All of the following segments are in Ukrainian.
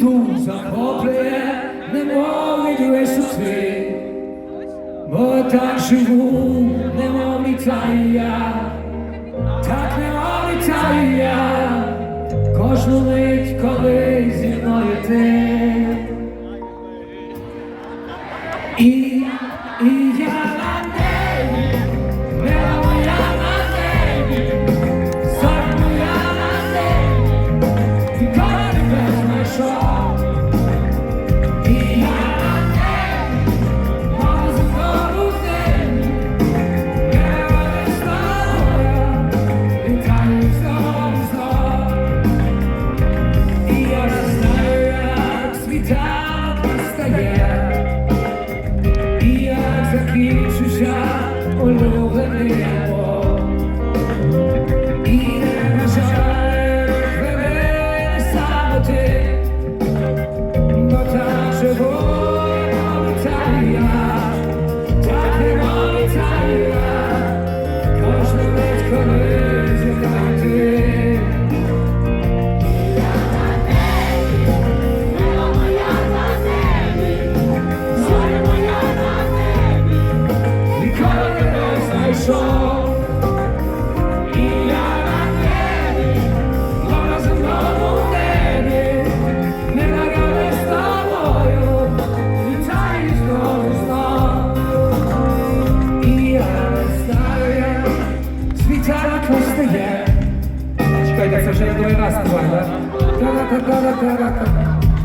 дух захоплює, немов від висоти, бо так живу.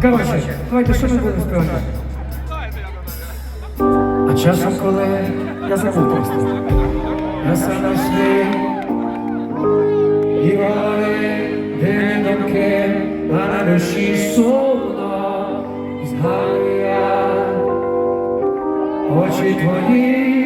Короче, давайте що ми будемо співати? А часом, коли я забув просто. Я сам свій і вони день думки, а на душі сумно згаю я очі твої.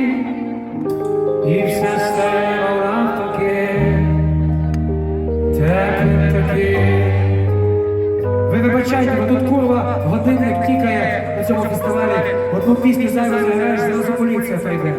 вибачайте, тут курва годинник тікає на цьому фестивалі. Одну пісню зараз заграєш, зараз поліція прийде.